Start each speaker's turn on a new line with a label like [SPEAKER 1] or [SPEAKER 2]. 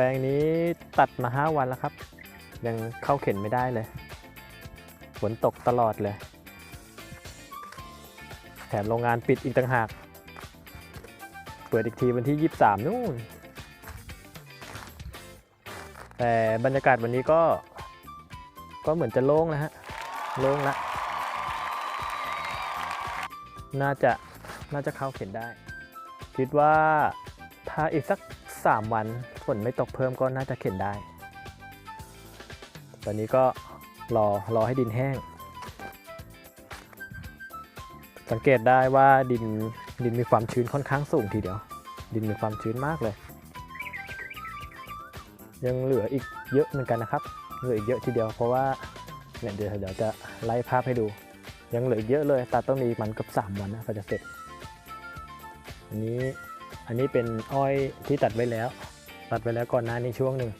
[SPEAKER 1] ลงนี้ตัดมา 5 วันแล้วครับ ยังเข้าเข็นไม่ได้เลย ฝนตกตลอดเลย แถมโรงงานปิดอีกต่างหาก เปิดอีกทีวันที่ 23 นู่น แต่บรรยากาศวันนี้ก็ ก็เหมือนจะโล่งนะฮะ โล่งละ น่าจะ น่าจะเข้าเข็นได้ คิดว่า ถ้าอีกสัก 3 วันฝนไม่ตกเพิ่มก็น่าจะเข็นได้ ตอนนี้ก็รอรอให้ดินแห้ง สังเกตได้ว่าดินดินมีความชื้นค่อนข้างสูงทีเดียว ดินมีความชื้นมากเลย ยังเหลืออีกเยอะเหมือนกันนะครับ เหลืออีกเยอะทีเดียวเพราะว่าเนี่ยเดี๋ยวเดี๋ยวจะไล่ภาพให้ดู ยังเหลืออีกเยอะเลยตาต้องมีมันกับ 3 วันนะก็จะเสร็จอันนี้ อันนี้เป็นอ้อยที่ตัดไว้แล้ว ตัดไว้แล้วก่อนหน้านี้ช่วงหนึ่ง